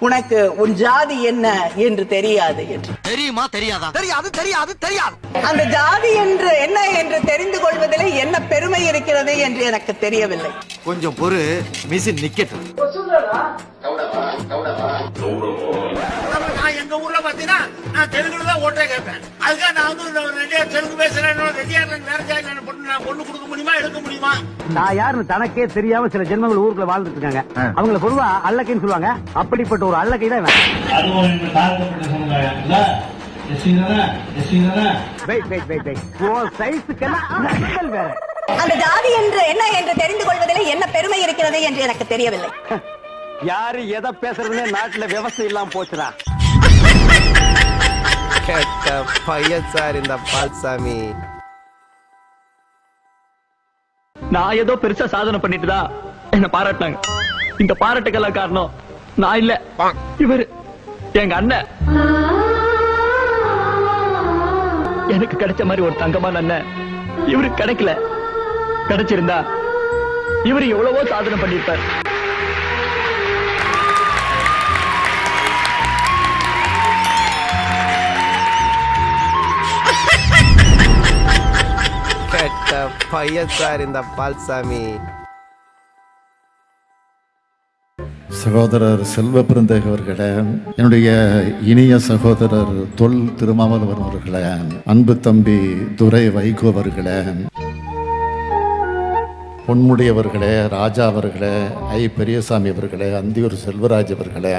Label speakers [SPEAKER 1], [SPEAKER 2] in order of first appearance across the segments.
[SPEAKER 1] உனக்கு உன் ஜாதி என்ன என்று தெரியாது என்று.
[SPEAKER 2] தெரியுமா தெரியாதா?
[SPEAKER 3] தெரியாது தெரியாது தெரியாது.
[SPEAKER 1] அந்த ஜாதி என்று என்ன என்று தெரிந்து கொள்வதிலே என்ன பெருமை இருக்கிறது என்று எனக்கு தெரியவில்லை.
[SPEAKER 2] கொஞ்சம் பொறு மிஷின் நிக்கட்டும்.
[SPEAKER 4] பாத்தீங்கன்னா நான் தெலுங்குல தான் ஓட்டே கேட்பேன். அதுக்காக நான் வந்து ரெடியா தெலுங்கு பேசுறேன் ரெடியா வேற நான் பொண்ணு நான் பொண்ணு கொடுக்க முடியுமா எடுக்க முடியுமா?
[SPEAKER 5] நான் யாருன்னு தனக்கே தெரியாம சில ஜென்மங்கள் ஊருக்குள்ள வாழ்ந்துட்டு இருக்காங்க. அவங்கள பொதுவா அல்லக்கைன்னு சொல்லுவாங்க. அப்படிப்பட்ட ஒரு அல்லக்கை தான்.
[SPEAKER 4] அதுவும்
[SPEAKER 1] அந்த ஜாதி என்று என்ன என்று தெரிந்து கொள்வதிலே என்ன பெருமை இருக்கிறது என்று எனக்கு தெரியவில்லை.
[SPEAKER 5] யாரு எதை பேசுறதுன்னே நாட்டுல விவசாயம் இல்லாம போச்சுடா.
[SPEAKER 6] பையன் சார் இந்த பால்சாமி.
[SPEAKER 7] நான் ஏதோ பெருசா சாதனை பண்ணிட்டு தான் என்ன பாராட்டினாங்க. இந்த பாராட்டுக்கெல்லாம் காரணம் நான் இல்ல. இவரு எங்க அண்ணன். எனக்கு கிடைச்ச மாதிரி ஒரு தங்கமான அண்ணன். இவருக்கு கிடைக்கல. கிடைச்சிருந்தா இவரு எவ்வளவோ சாதனை பண்ணிருப்பார்
[SPEAKER 6] கெட்ட பையன் சார் இந்த பால்சாமி.
[SPEAKER 8] சகோதரர் செல்வ பிறந்தேகவர்களே என்னுடைய இனிய சகோதரர் தொல் திருமாவளவன் அவர்களே அன்பு தம்பி துரை வைகோ அவர்களே பொன்முடியவர்களே ராஜா அவர்களே ஐ பெரியசாமி அவர்களே அந்தியூர் செல்வராஜ் அவர்களே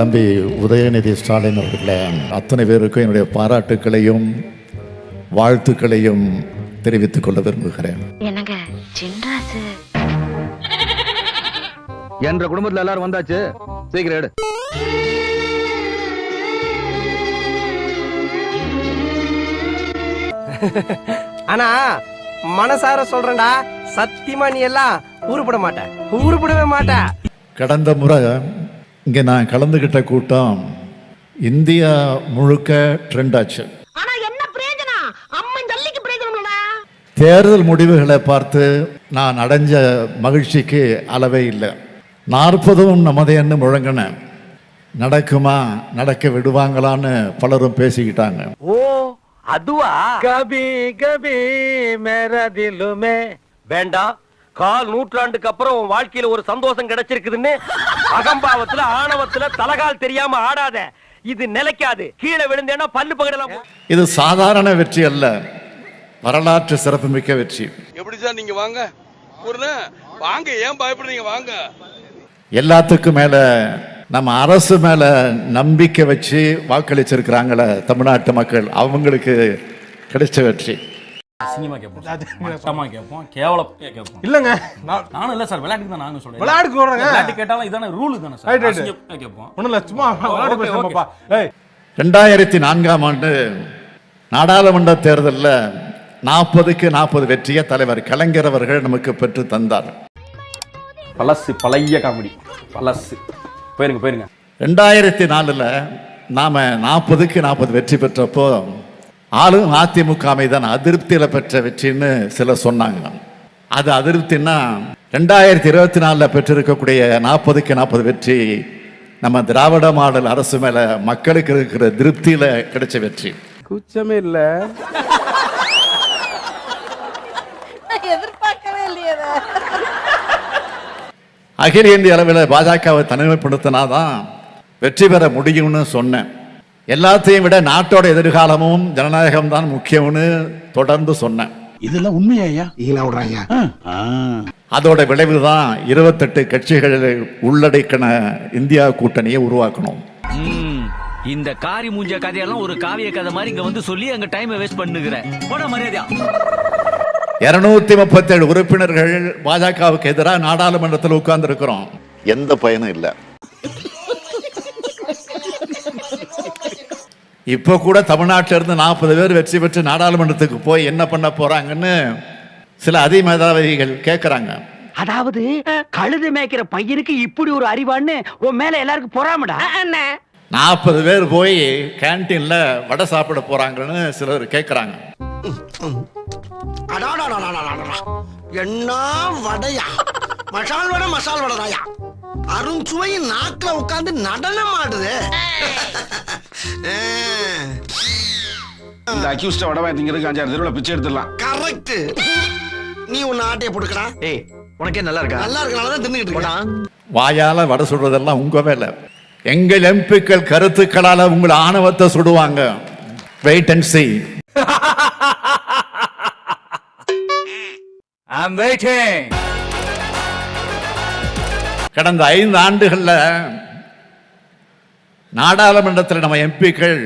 [SPEAKER 8] தம்பி உதயநிதி ஸ்டாலின் அவர்களே அத்தனை பேருக்கும் என்னுடைய பாராட்டுக்களையும் வாழ்த்துக்களையும் தெரிவித்துக் கொள்ள விரும்புகிறேன்.
[SPEAKER 9] என்னங்க சின்ராசு
[SPEAKER 5] என்ற குடும்பத்துல எல்லாரும் வந்தாச்சு. சீக்கிரம் எடு.
[SPEAKER 3] ஆனா மனசார சொல்றேன்டா. சத்தியமா நீ எல்லாம் உருப்பட மாட்ட. உருப்படவே மாட்ட.
[SPEAKER 8] கடந்த முறை இங்கே நான் கலந்துக்கிட்ட கூட்டம் இந்தியா முழுக்க ட்ரெண்ட் ஆச்சு. தேர்தல் முடிவுகளை பார்த்து நான் அடைஞ்ச மகிழ்ச்சிக்கு அளவே இல்லை. நாற்பதும் நமதையன்னு முழங்கினேன் நடக்குமா நடக்க விடுவாங்களான்னு பலரும் பேசிக்கிட்டாங்க.
[SPEAKER 5] ஓ அதுவா? கபி கபி மேரா திலுமே வேண்டாம் கால் நூற்றாண்டுக்கு அப்புறம் உன் வாழ்க்கையில ஒரு சந்தோஷம் கிடைச்சிருக்குதுன்னு அகம்பாவத்துல ஆணவத்துல தலகால் தெரியாம ஆடாத. இது நிலைக்காது. கீழே விழுந்தேன்னா பல்லு பகடலாம்.
[SPEAKER 8] இது சாதாரண வெற்றி அல்ல. வரலாற்று சிறப்புமிக்க வெற்றி.
[SPEAKER 4] எப்படி சார் நீங்க வாங்க? வாங்க ஏன் பயப்படுறீங்க? வாங்க.
[SPEAKER 8] எல்லாத்துக்கும் மேல நம்ம அரசு மேல நம்பிக்கை வச்சு வாக்களிச்சிருக்கிறாங்களே தமிழ்நாட்டு மக்கள். அவங்களுக்கு கிடைச்ச வெற்றி.
[SPEAKER 10] அசிங்கமா கேட்போம் மட்டமா கேட்போம் கேவலப்பையா கேட்போம்
[SPEAKER 3] இல்லங்க
[SPEAKER 10] நானும் இல்ல சார் விளையாட்டுக்கு தான் நானும் சொல்றேன்.
[SPEAKER 3] விளையாட்டுக்கு சொல்றேங்க.
[SPEAKER 10] விளையாட்டு கேட்டாலும் இதான ரூல் தானே சார். கேட்போம்
[SPEAKER 3] ஒண்ணும் இல்ல சும்மா விளையாட
[SPEAKER 10] Okay,
[SPEAKER 3] பேசுறோம்ப்பா ஏய்.
[SPEAKER 8] ரெண்டாயிரத்தி நான்காம் ஆண்டு நாடாளுமன்ற தேர்தலில் நாற்பதுக்கு நாற்பது வெற்றியை தலைவர் கலைஞர் அவர்கள் நமக்கு பெற்று தந்தார்.
[SPEAKER 10] பழசு பழைய காமெடி. பழசு. போயிருங்க போயிருங்க.
[SPEAKER 8] ரெண்டாயிரத்தி நாலில் நாம் நாற்பதுக்கு நாற்பது வெற்றி பெற்றப்போ ஆளும் அதிமுக மீதான அதிருப்தியில் பெற்ற வெற்றின்னு சிலர் சொன்னாங்க. அது அதிருப்தின்னா ரெண்டாயிரத்தி இருபத்தி நாலில் பெற்றிருக்கக்கூடிய நாற்பதுக்கு நாற்பது வெற்றி நம்ம திராவிட மாடல் அரசு மேலே மக்களுக்கு இருக்கிற திருப்தியில் கிடைச்ச வெற்றி.
[SPEAKER 3] குச்சமே இல்ல.
[SPEAKER 1] எதிர்பார்க்கவே இல்லையே அதை.
[SPEAKER 8] அகில இந்திய அளவில் பாஜகவை தனிமைப்படுத்தினாதான் வெற்றி பெற முடியும்னு சொன்னேன். எல்லாத்தையும் விட நாட்டோட எதிர்காலமும் ஜனநாயகம் தான் முக்கியம்னு தொடர்ந்து சொன்னேன்.
[SPEAKER 4] இதெல்லாம் உண்மையா
[SPEAKER 3] ஈழ விடுறாங்க
[SPEAKER 8] அதோட விளைவு தான் இருபத்தெட்டு கட்சிகள் உள்ளடக்கின இந்தியா கூட்டணியை உருவாக்கணும்.
[SPEAKER 7] இந்த காரி மூஞ்ச கதையெல்லாம் ஒரு காவிய கதை மாதிரி இங்க வந்து சொல்லி அங்க டைம் வேஸ்ட் பண்ணுகிற. போட மரியாதையா.
[SPEAKER 8] இருநூத்தி முப்பத்தேழு உறுப்பினர்கள் பாஜகவுக்கு எதிராக நாடாளுமன்றத்தில் உட்கார்ந்து இருக்கிறோம் எந்த பயனும் இல்லை. இப்போ கூட தமிழ்நாட்டில இருந்து நாற்பது பேர் வெற்றி பெற்று நாடாளுமன்றத்துக்கு போய் என்ன பண்ண போறாங்கன்னு சில அதிமேதாவிகள் கேட்குறாங்க
[SPEAKER 5] அதாவது கழுது மேய்க்கிற பையனுக்கு இப்படி ஒரு அறிவான்னு உன் மேல எல்லாருக்கும் பொறாமடா?
[SPEAKER 8] நாற்பது பேர் போய் கேன்டீன்ல வடை சாப்பிட போறாங்கன்னு சிலர் கேட்குறாங்க
[SPEAKER 3] என்ன வடையா?
[SPEAKER 11] மசால் வடை மசால் வடை தாயா அருஞ்சுவையின் நாக்குல உட்கார்ந்து நடனம் ஆடுது
[SPEAKER 12] இந்த அக்யூஸ்ட வடவை திங்கிறதுக்கு அஞ்சாறு தெருவில் பிச்சை எடுத்துடலாம்.
[SPEAKER 11] கரெக்ட் நீ உன்னை ஆட்டைய போட்டுக்கடா.
[SPEAKER 13] ஏய் உனக்கே நல்லா இருக்கா?
[SPEAKER 11] நல்லா இருக்கனால தான் தின்னுகிட்டு இருக்கேன்.
[SPEAKER 8] வாயால வடை சுடுறதெல்லாம் உங்க வேலை. எங்கள் எம்பிக்கள் கருத்துக்களால உங்கள் ஆணவத்தை சுடுவாங்க. Wait and see.
[SPEAKER 3] I'm waiting
[SPEAKER 8] கடந்த ஐந்து ஆண்டுகள்ல நாடாளுமன்றத்தில் நம்ம எம்பிக்கள்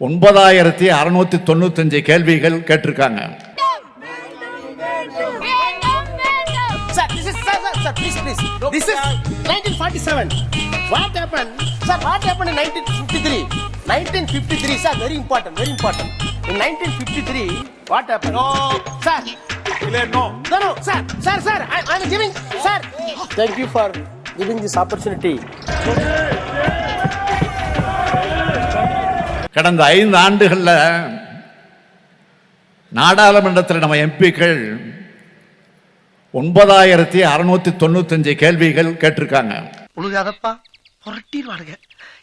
[SPEAKER 8] ஒன்பதாயிரத்தி அறுநூத்தி தொண்ணூத்தஞ்சு கேள்விகள் கேட்டிருக்காங்க
[SPEAKER 11] Sir, this is sir, sir, sir, please, please. This is 1947. What happened? Sir, what happened in 1953? 1953, sir, very important, very important. In 1953, what happened? No, sir. No, no, no, sir, sir, sir. I, I'm giving, sir. Thank you for giving this opportunity.
[SPEAKER 8] கடந்த ஐந்து ஆண்டுகள்ல நாடாளுமன்றத்தில் நம்ம எம்பிக்கள் ஒன்பதாயிரத்தி அறுநூத்தி தொண்ணூத்தஞ்சு கேள்விகள் கேட்டிருக்காங்க.
[SPEAKER 11] உழுகாதப்பா. புரட்டிடுவானுங்க.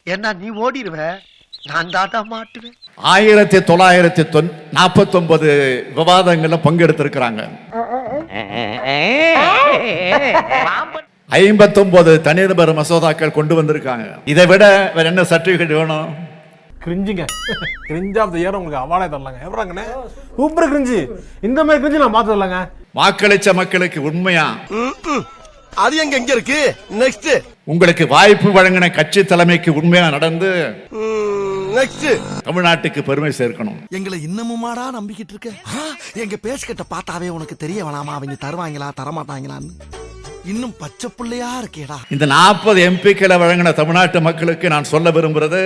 [SPEAKER 11] ஏன்னா நீ ஓடிடுவ. நான் தாண்டா மாட்டுவேன்.
[SPEAKER 8] ஆயிரத்தி தொள்ளாயிரத்தி தொன் நாற்பத்தொன்பது விவாதங்கள்ல பங்கெடுத்திருக்கிறாங்க. ஐம்பத்தொன்பது தனிநபர் மசோதாக்கள் கொண்டு வந்திருக்காங்க. இதை விட வேற என்ன சர்டிபிகேட் வேணும்?
[SPEAKER 3] கிரிஞ்சுங்க. கிரிஞ்ச் ஆஃப் த இயர் உங்களுக்கு அவார்டே தரலாங்க. எவ்வளோங்கண்ணே சூப்பர் கிரிஞ்சு. இந்த மாதிரி கிரிஞ்சு நான் பார்த்து தரலாங்க.
[SPEAKER 8] வாக்களிச்ச மக்களுக்கு உண்மையா?
[SPEAKER 11] அது எங்க எங்க இருக்கு? நெக்ஸ்ட்
[SPEAKER 8] உங்களுக்கு வாய்ப்பு வழங்கின கட்சி தலைமைக்கு உண்மையா நடந்து?
[SPEAKER 11] நெக்ஸ்ட்
[SPEAKER 8] தமிழ்நாட்டுக்கு பெருமை சேர்க்கணும்.
[SPEAKER 6] எங்களை இன்னமுமாடா நம்பிக்கிட்டு இருக்க? எங்க பேசுகிட்ட பார்த்தாவே உனக்கு தெரிய வேணாமா? அவங்க தருவாங்களா தரமாட்டாங்களான்னு? இன்னும் பச்சை புள்ளையா இருக்கேடா.
[SPEAKER 8] இந்த நாற்பது எம்பிக்களை வழங்கின தமிழ்நாட்டு மக்களுக்கு நான் சொல்ல விரும்புறது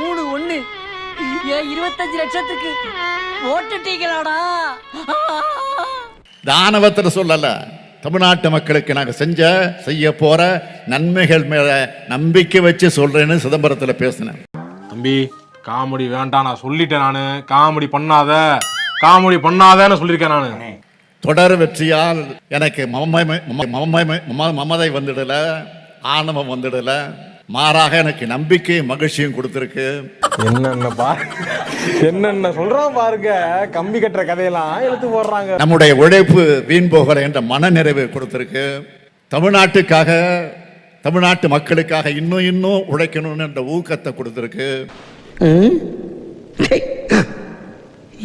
[SPEAKER 14] மூணு ஒண்ணு. இருபத்தஞ்சு லட்சத்துக்கு ஓட்டுட்டீங்களாடா
[SPEAKER 8] தானவத்தில் சொல்லல. தமிழ்நாட்டு மக்களுக்கு நாங்க செஞ்ச செய்ய போற நன்மைகள் மேல நம்பிக்கை வச்சு சொல்றேன்னு சிதம்பரத்தில் பேசினேன்.
[SPEAKER 3] தம்பி காமெடி வேண்டாம் நான் சொல்லிட்டேன் நானு. காமெடி பண்ணாத. காமெடி பண்ணாதன்னு சொல்லியிருக்கேன் நானு.
[SPEAKER 8] தொடர் வெற்றியால் எனக்கு மமதை வந்துடல ஆணவம் வந்துடல. மாறாக எனக்கு நம்பிக்கை மகிழ்ச்சியும் கொடுத்துருக்கு.
[SPEAKER 3] என்னென்ன பா என்னென்ன சொல்றான் பாருங்க. கம்பி கட்டுற கதையெல்லாம் எடுத்து போடுறாங்க.
[SPEAKER 8] நம்முடைய உழைப்பு வீண் போகல என்ற மனநிறைவு கொடுத்திருக்கு. தமிழ்நாட்டுக்காக தமிழ்நாட்டு மக்களுக்காக இன்னும் இன்னும் உழைக்கணும்னு என்ற ஊக்கத்தை கொடுத்திருக்கு.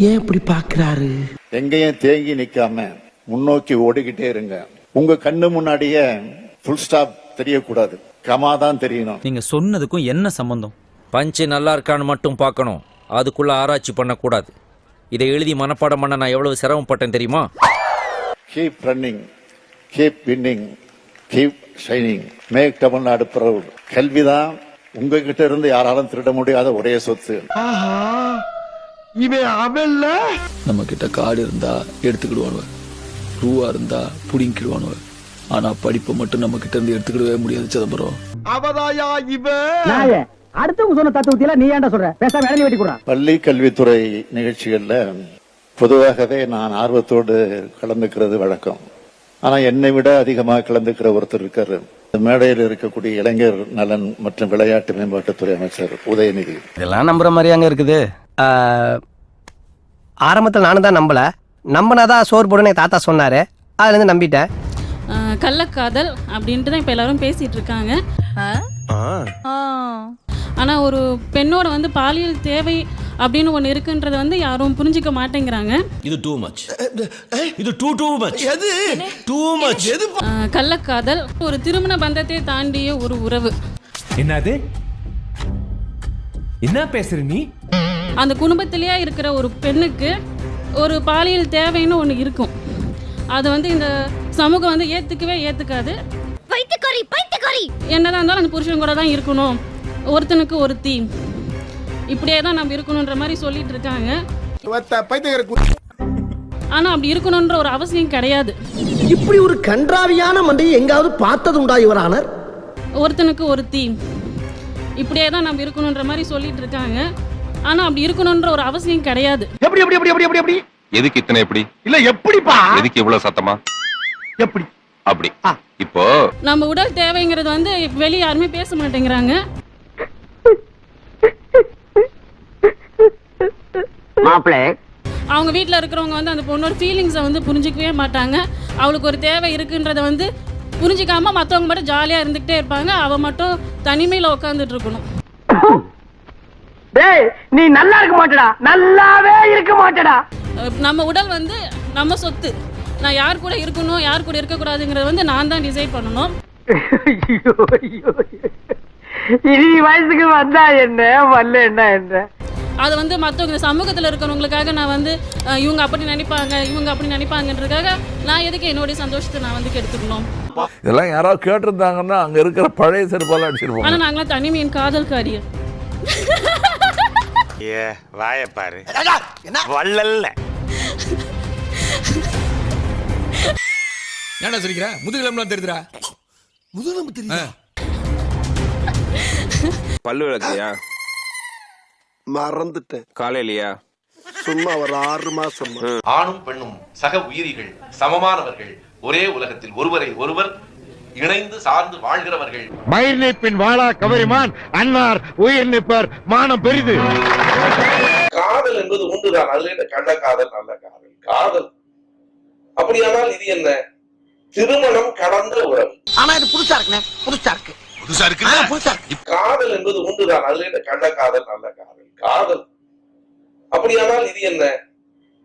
[SPEAKER 11] ஏன் இப்படி பாக்குறாரு?
[SPEAKER 8] எங்கேயும் தேங்கி நிக்காம முன்னோக்கி ஓடிக்கிட்டே இருங்க. உங்க கண்ணு முன்னாடியே ஃபுல் ஸ்டாப் தெரியக்கூடாது. கமா தான் தெரியணும்.
[SPEAKER 1] நீங்க சொன்னதுக்கும் என்ன சம்பந்தம்? பஞ்சு நல்லா இருக்கான்னு மட்டும் பார்க்கணும். அதுக்குள்ள ஆராய்ச்சி பண்ணக்கூடாது. இதை எழுதி மனப்பாடம் பண்ண நான் எவ்வளவு சிரமப்பட்டேன் தெரியுமா?
[SPEAKER 8] Keep running keep winning keep shining make Tamil Nadu proud கல்விதான் உங்ககிட்ட இருந்து யாராலும் திருட முடியாத ஒரே சொத்து.
[SPEAKER 11] இவன் அவன்ல?
[SPEAKER 15] நம்ம கிட்ட காடு இருந்தா எடுத்துக்கிடுவானுவ. ரூவா இருந்தா புடிங்கிடுவானுவ ஆனா படிப்பை மட்டும் நம்ம கிட்ட இருந்து எடுத்துக்கிடவே முடியாது சிதம்பரம்.
[SPEAKER 11] அவதாயா இவன்
[SPEAKER 14] அடுத்தவங்க சொன்ன தத்துவத்தில நீ ஏன்டா சொல்ற? பேசாம இளநீ வெட்டி கொடுறா
[SPEAKER 8] பள்ளி கல்வித்துறை நிகழ்ச்சிகள்ல பொதுவாகவே நான் ஆர்வத்தோடு கலந்துக்கிறது வழக்கம். ஆனா என்னை விட அதிகமாக கலந்துக்கிற ஒருத்தர் இருக்காரு. மேடையில் இருக்கக்கூடிய இளைஞர் நலன் மற்றும் விளையாட்டு மேம்பாட்டுத்துறை அமைச்சர் உதயநிதி.
[SPEAKER 11] இதெல்லாம் நம்புற மாதிரியாங்க இருக்குது. ஆரம்பத்தில் நானும் தான் நம்பல. நம்பினாதான் சோறு போடுன்னு என் தாத்தா சொன்னாரு. அதுல இருந்து நம்பிட்டேன்.
[SPEAKER 14] கள்ளக்காதல் அப்படின்ட்டு தான் இப்போ எல்லாரும் பேசிட்டு இருக்காங்க ஆனா ஒரு பெண்ணோட வந்து பாலியல் தேவை அப்படின்னு ஒன்று இருக்குன்றத வந்து யாரும் புரிஞ்சுக்க மாட்டேங்கிறாங்க.
[SPEAKER 13] இது டூ மச் இது டூ டூ மச்
[SPEAKER 11] எது? டூ மச் எது
[SPEAKER 14] கள்ளக்காதல் ஒரு திருமண பந்தத்தை தாண்டிய ஒரு உறவு.
[SPEAKER 3] என்னது? என்ன பேசுற நீ?
[SPEAKER 14] அந்த குடும்பத்திலேயே இருக்கிற ஒரு பெண்ணுக்கு ஒரு பாலியல் தேவைன்னு ஒன்று இருக்கும். அது வந்து இந்த சமூகம் வந்து ஏற்றுக்கவே ஏற்றுக்காது பைத்தியக்காரி பைத்தியக்காரி! என்னதான் இருந்தாலும் அந்த புருஷன் கூட தான் இருக்கணும். ஒருத்தனுக்கு ஒருத்தி. இப்படியே தான் நம்ம இருக்கணுன்ற மாதிரி சொல்லிட்டு இருக்காங்க. ஆனால் அப்படி இருக்கணுன்ற ஒரு அவசியம் கிடையாது.
[SPEAKER 11] இப்படி ஒரு கன்றாவியான மண்டையை எங்காவது பார்த்தது உண்டா இவரானர்
[SPEAKER 14] ஒருத்தனுக்கு ஒருத்தி. இப்படியே தான் நம்ம இருக்கணுன்ற மாதிரி சொல்லிட்டு இருக்காங்க. ஆனா அப்படி இருக்கணும்ன்ற ஒரு அவசியம் கிடையாது.
[SPEAKER 5] எப்படி எப்படி எப்படி எப்படி எப்படி எப்படி?
[SPEAKER 12] எதுக்கு இத்தனை எப்படி
[SPEAKER 5] இல்ல எப்படிப்பா?
[SPEAKER 12] எதுக்கு இவ்வளவு சத்தமா?
[SPEAKER 5] எப்படி?
[SPEAKER 12] அப்படி. இப்போ
[SPEAKER 14] நம்ம உடல் தேவைங்கிறது வந்து வெளியே யாருமே பேச மாட்டேங்கிறாங்க.
[SPEAKER 5] மாப்பிள
[SPEAKER 14] அவங்க வீட்டில் இருக்கிறவங்க வந்து அந்த பொண்ணோட ஃபீலிங்ஸை வந்து புரிஞ்சிக்கவே மாட்டாங்க. அவளுக்கு ஒரு தேவை இருக்குன்றத வந்து புரிஞ்சிக்காம மற்றவங்க மட்டும் ஜாலியாக இருந்துக்கிட்டே இருப்பாங்க. அவள் மட்டும் தனிமையில் உட்காந்துட்டு இருக்கணும்.
[SPEAKER 5] டேய் நீ நல்லா இருக்க மாட்டடா. நல்லாவே இருக்க மாட்டடா.
[SPEAKER 14] நம்ம உடல் வந்து நம்ம சொத்து. நான் யார் கூட இருக்கணும் யார் கூட இருக்கக்கூடாதுங்கிறத வந்து நான் தான் டிசைட் பண்ணணும்.
[SPEAKER 5] இனி வயசுக்கு வந்தா என்ன? வரல என்ன என்ன
[SPEAKER 14] அது வந்து மற்றவங்க சமூகத்தில் இருக்கிறவங்களுக்காக நான் வந்து இவங்க அப்படி நினைப்பாங்க இவங்க அப்படி நினைப்பாங்கன்றதுக்காக நான் எதுக்கு என்னுடைய சந்தோஷத்தை நான் வந்து கெடுத்துக்கணும்?
[SPEAKER 12] இதெல்லாம் யாராவது கேட்டிருந்தாங்கன்னா அங்க இருக்கிற பழைய செருப்பால அடிச்சிருப்போம்
[SPEAKER 14] ஆனால் நாங்களாம் தனிமையின் காதல் காரியம்
[SPEAKER 12] ஏ வாய பாரு.
[SPEAKER 6] என்ன?
[SPEAKER 12] வள்ளல்ல.
[SPEAKER 13] ஏன்டா சிரிக்கிற? முதுகிலம்லாம் தெரியுதுடா.
[SPEAKER 6] முதுகெலும்பு தெரியுதா?
[SPEAKER 12] பல்லு விளக்குறியா?
[SPEAKER 6] மறந்துட்டேன்.
[SPEAKER 12] காலையிலயா?
[SPEAKER 6] சும்மா ஒரு ஆறு மாசம்
[SPEAKER 16] ஆணும் பெண்ணும் சக உயிரிகள் சமமானவர்கள். ஒரே உலகத்தில் ஒருவரை ஒருவர் இணைந்து சார்ந்து வாழ்கிறவர்கள்.
[SPEAKER 5] மயிர் நீப்பின் வாழா கவரிமான் அன்னார் உயிர் நிற்பர் மானம் பெரிது.
[SPEAKER 16] காதல் என்பது உண்டுதான். அதுல என்ன கள்ள காதல் நல்ல காதல். காதல். அப்படியானால் இது என்ன? திருமணம் கடந்த உறவு.
[SPEAKER 6] ஆனா இது புதுசா இருக்குண்ணே புதுசா இருக்கு.
[SPEAKER 12] புதுசா இருக்கு
[SPEAKER 6] புதுசா இருக்கு.
[SPEAKER 16] காதல் என்பது உண்டுதான் அதுல என்ன கள்ள காதல் நல்ல காதல். காதல். அப்படியானால் இது என்ன?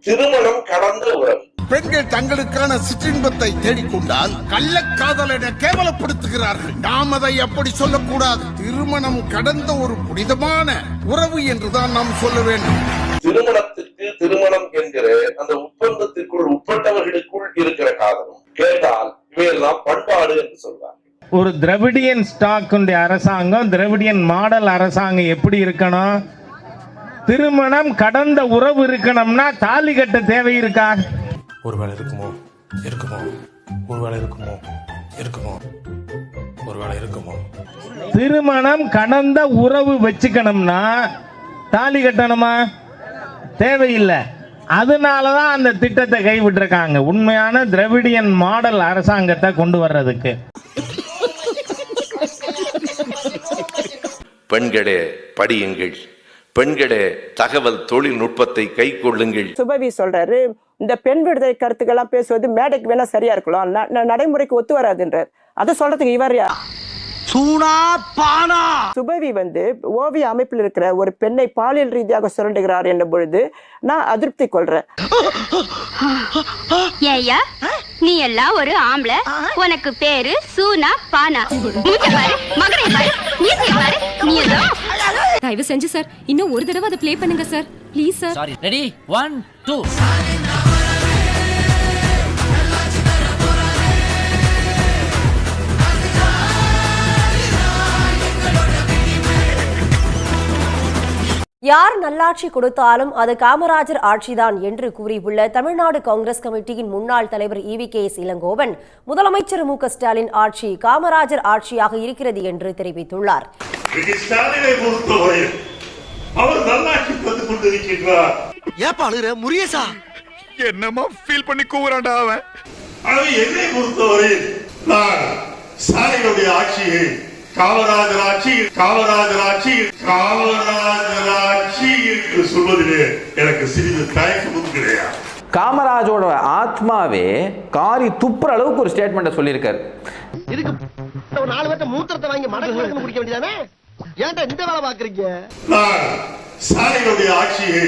[SPEAKER 16] திருமணம் கடந்த உறவு.
[SPEAKER 6] பெண்கள் தங்களுக்கான சிற்றின்பத்தை தேடிக்கொண்டால் கள்ளக்காதலனை கேவலப்படுத்துகிறார்கள். நாம் அதை அப்படி சொல்லக்கூடாது. திருமணம் கடந்த ஒரு புனிதமான உறவு என்றுதான் நாம் சொல்ல வேண்டும்.
[SPEAKER 16] திருமணத்திற்கு திருமணம் என்கிற அந்த ஒப்பந்தத்திற்குள் உட்பட்டவர்களுக்குள் இருக்கிற காதலும் கேட்டால் இவையெல்லாம் பண்பாடு என்று சொல்வார்
[SPEAKER 11] ஒரு திரவிடியன் ஸ்டாக் அரசாங்கம் திரவிடியன் மாடல் அரசாங்கம் எப்படி இருக்கணும்? திருமணம் கடந்த உறவு இருக்கணும்னா தாலி கட்ட தேவை இருக்கா?
[SPEAKER 3] ஒருவேளை இருக்குமோ? இருக்குமோ? ஒருவேளை இருக்குமோ? இருக்குமோ? ஒருவேளை இருக்குமோ?
[SPEAKER 11] திருமணம் கடந்த உறவு வச்சுக்கணும்னா தாலி கட்டணுமா? தேவையில்லை. அதனாலதான் அந்த திட்டத்தை கைவிட்டிருக்காங்க. உண்மையான திரவிடியன் மாடல் அரசாங்கத்தை கொண்டு வர்றதுக்கு.
[SPEAKER 16] பெண்களே படியுங்கள். பெண்களே தகவல் தொழில்நுட்பத்தை கை கொள்ளுங்கள்
[SPEAKER 17] சுபவி சொல்றாரு இந்த பெண் விடுதலை கருத்துக்கெல்லாம் பேசுவது மேடைக்கு வேணா சரியா இருக்கலாம். நடைமுறைக்கு ஒத்து வராதுன்றார். அதை சொல்றதுக்கு இவர் யார்?
[SPEAKER 6] சூனா பானா.
[SPEAKER 17] சுபவி வந்து ஓவிய அமைப்பில் இருக்கிற ஒரு பெண்ணை பாலியல் ரீதியாக சுரண்டுகிறார் என்ற பொழுது நான் அதிருப்தி கொள்றேன்.
[SPEAKER 14] ஏயா நீ எல்லாம் ஒரு ஆம்பளை. உனக்கு பேரு சூனா பானா. மூஞ்ச பாரு மகனை பாரு மீசைய பாரு நீ எல்லாம் தயவு செஞ்சு சார் இன்னும் ஒரு தடவை அதை ப்ளே பண்ணுங்க sir. Please sir
[SPEAKER 1] sorry ready one two
[SPEAKER 14] யார் நல்லாட்சி கொடுத்தாலும் அது காமராஜர் ஆட்சிதான் என்று கூறியுள்ள தமிழ்நாடு காங்கிரஸ் கமிட்டியின் முன்னாள் தலைவர் இவி கே எஸ் இளங்கோவன் முதலமைச்சர் மு க ஸ்டாலின் ஆட்சி காமராஜர் ஆட்சியாக இருக்கிறது என்று தெரிவித்துள்ளார்.
[SPEAKER 12] என்னமா ஃபீல் பண்ணி கூவுறான்டா அவன். அது என்னை பொறுத்தவரையில் நான் ஸ்டாலினுடைய ஆட்சியை காமராஜர் ஆட்சி காமராஜர் ஆட்சி காமராஜர் ஆட்சி என்று சொல்வதிலே எனக்கு சிறிது தயக்கமும் கிடையாது.
[SPEAKER 1] காமராஜோட ஆத்மாவே காரி துப்புற அளவுக்கு ஒரு ஸ்டேட்மெண்ட்டை சொல்லியிருக்காரு.
[SPEAKER 6] இதுக்கு நாலு பேர்த்த மூத்திரத்தை வாங்கி மடக்கு மடக்கு குடிக்க வேண்டியதானே? ஏன்டா இந்த வேலை பாக்குறீங்க
[SPEAKER 12] நான் ஸ்டாலினுடைய ஆட்சியை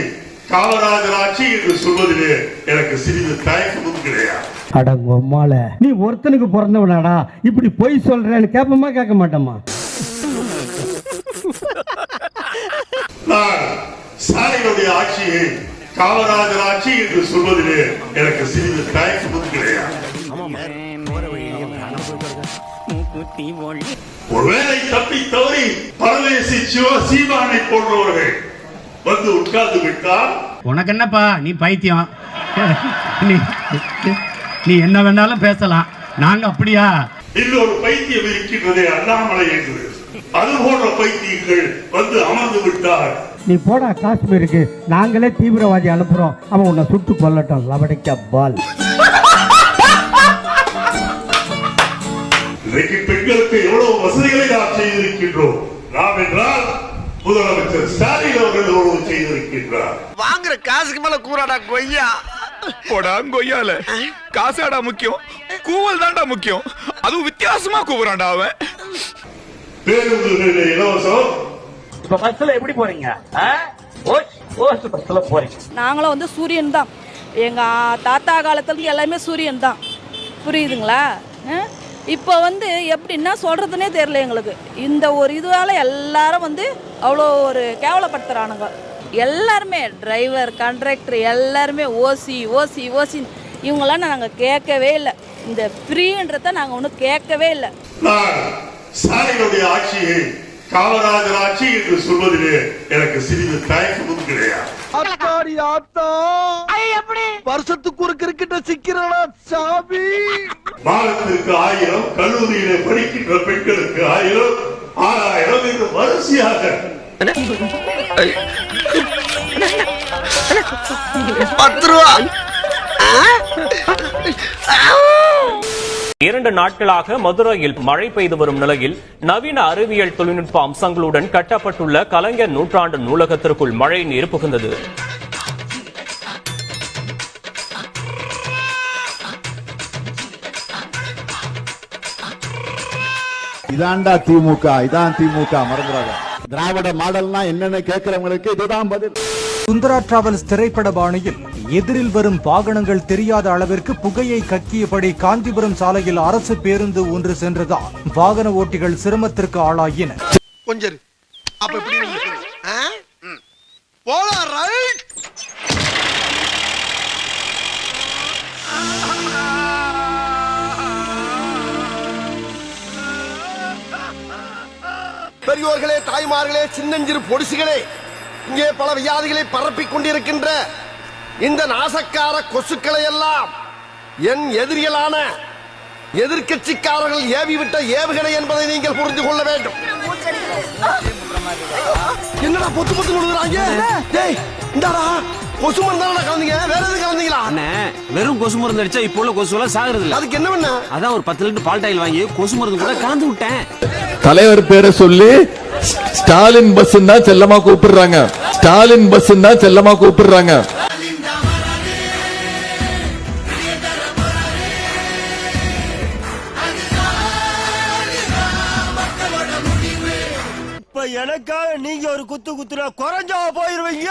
[SPEAKER 12] காமராஜர் ஆட்சி என்று சொல்வதிலே எனக்கு சிறிது தயக்கமும் கிடையாது.
[SPEAKER 11] அடங்கொம்மால நீ ஒருத்தனுக்கு பிறந்தவனாடா. இப்படி பொய் சொல்றேன்னு கேட்பமா கேட்க மாட்டோமா
[SPEAKER 12] நான் ஸ்டாலினுடைய ஆட்சியை காமராஜர் ஆட்சி என்று சொல்வதிலே எனக்கு சிறிது தயக்கமும் கிடையாது ஒருவேளை தப்பி தவறி பரதேசி சிவ சீமானை போன்றவர்கள் வந்து உட்கார்ந்து விட்டால்?
[SPEAKER 11] உனக்கு என்னப்பா? நீ பைத்தியம். நீ என்ன வேணாலும் பேசலாம். நாங்க அப்படியா?
[SPEAKER 12] இன்னொரு பைத்தியம் இருக்கின்றதே அண்ணாமலை என்று. அது போன்ற பைத்தியங்கள் வந்து அமர்ந்து விட்டால்
[SPEAKER 18] நீ போடா காஷ்மீருக்கு. நாங்களே தீவிரவாதி அனுப்புறோம். அவன் உன்னை சுட்டு கொல்லட்டும். லபடிக்க பால்
[SPEAKER 12] இன்றைக்கு பெண்களுக்கு எவ்வளவு வசதிகளை நாம் செய்திருக்கின்றோம். நாம் என்றால் முதலமைச்சர் ஸ்டாலின் அவர்கள் எவ்வளவு செய்திருக்கின்றார்.
[SPEAKER 6] வாங்குற காசுக்கு மேல கூறாடா கொய்யா.
[SPEAKER 13] கொய்யால. காசாடா முக்கியம் கூவல் தான்டா முக்கியம். அதுவும் வித்தியாசமா கூவுறான்டா அவன்.
[SPEAKER 12] இலவசம்.
[SPEAKER 19] இப்ப பஸ்ல எப்படி போறீங்க? பஸ்ல போறீங்க.
[SPEAKER 20] நாங்களும் வந்து சூரியன் தான். எங்கள் தாத்தா காலத்துலேருந்து எல்லாமே சூரியன் தான். புரியுதுங்களா? இப்போ வந்து எப்படின்னா சொல்கிறதுனே தெரில எங்களுக்கு. இந்த ஒரு இதுவால் எல்லாரும் வந்து அவ்வளோ ஒரு கேவலப்படுத்துகிறானுங்க எல்லாருமே டிரைவர் கண்ட்ராக்டர் எல்லாருமே ஓசி ஓசி ஓசி இவங்களாம் நாங்கள் கேட்கவே இல்லை. இந்த ஃப்ரீன்றத நாங்கள் ஒன்றும் கேட்கவே இல்லை.
[SPEAKER 12] நான் ஸ்டாலினுடைய ஆட்சியை காமராஜர் ஆட்சி என்று சொல்வதிலே எனக்கு சிறிது தயக்கமும் கிடையாது.
[SPEAKER 6] வருஷத்துக்கு ஒரு கிரிக்கெட்ட சிக்கிறடா சாமி?
[SPEAKER 12] ஆயிரம் கல்லூரியிலே படிக்கின்ற பெண்களுக்கு ஆயிரம் ஆறாயிரம் என்று வரிசையாக
[SPEAKER 6] பத்து ரூபா.
[SPEAKER 19] இரண்டு நாட்களாக மதுரையில் மழை பெய்து வரும் நிலையில் நவீன அறிவியல் தொழில்நுட்ப அம்சங்களுடன் கட்டப்பட்டுள்ள கலைஞர் நூற்றாண்டு நூலகத்திற்குள் மழை நீர் புகுந்தது.
[SPEAKER 8] இதான்டா திமுக இதான் திமுக மறந்துடாத. திராவிட மாடல்னா என்னன்னு கேட்கிறவங்களுக்கு இதுதான் பதில்.
[SPEAKER 18] சுந்தரா டிராவல்ஸ் திரைப்பட பாணியில் எதிரில் வரும் வாகனங்கள் தெரியாத அளவிற்கு புகையை கக்கியபடி காஞ்சிபுரம் சாலையில் அரசு பேருந்து ஒன்று சென்றதால் வாகன ஓட்டிகள் சிரமத்திற்கு ஆளாயினர்
[SPEAKER 6] கொஞ்சம் பெரியோர்களே தாய்மார்களே சின்னஞ்சிறு பொடிசுகளே இங்கே பல வியாதிகளை பரப்பிக் கொண்டிருக்கின்ற இந்த நாசக்கார கொசுக்களை எல்லாம் என் எதிரிகளான எதிர்க்கட்சிக்காரர்கள் ஏவி விட்ட ஏவுகணை என்பதை நீங்கள் புரிந்து கொள்ள வேண்டும். என்னடா பொத்து பொத்து விழுகுறாங்க டேய் இந்தாடா. கொசு மருந்தாடா கலந்தீங்க. வேற எதுவும் கலந்தீங்களா?
[SPEAKER 18] வெறும் கொசு மருந்து அடிச்சா இப்போ உள்ள கொசு எல்லாம் சாகுறது இல்ல
[SPEAKER 6] அதுக்கு என்ன பண்ண?
[SPEAKER 18] அதான் ஒரு பத்து லிட்டர் பால் டாயில் வாங்கி கொசு மருந்து கூட கலந்து விட்டேன்.
[SPEAKER 13] தலைவர் பேரை சொல்லி ஸ்டாலின் பஸ் தான் செல்லமா கூப்பிடுறாங்க. ஸ்டாலின் பஸ் தான் செல்லமா கூப்பிடுறாங்க.
[SPEAKER 18] இப்ப எனக்காக நீங்க ஒரு குத்து குத்துனா குறைஞ்சா போயிருவீங்க.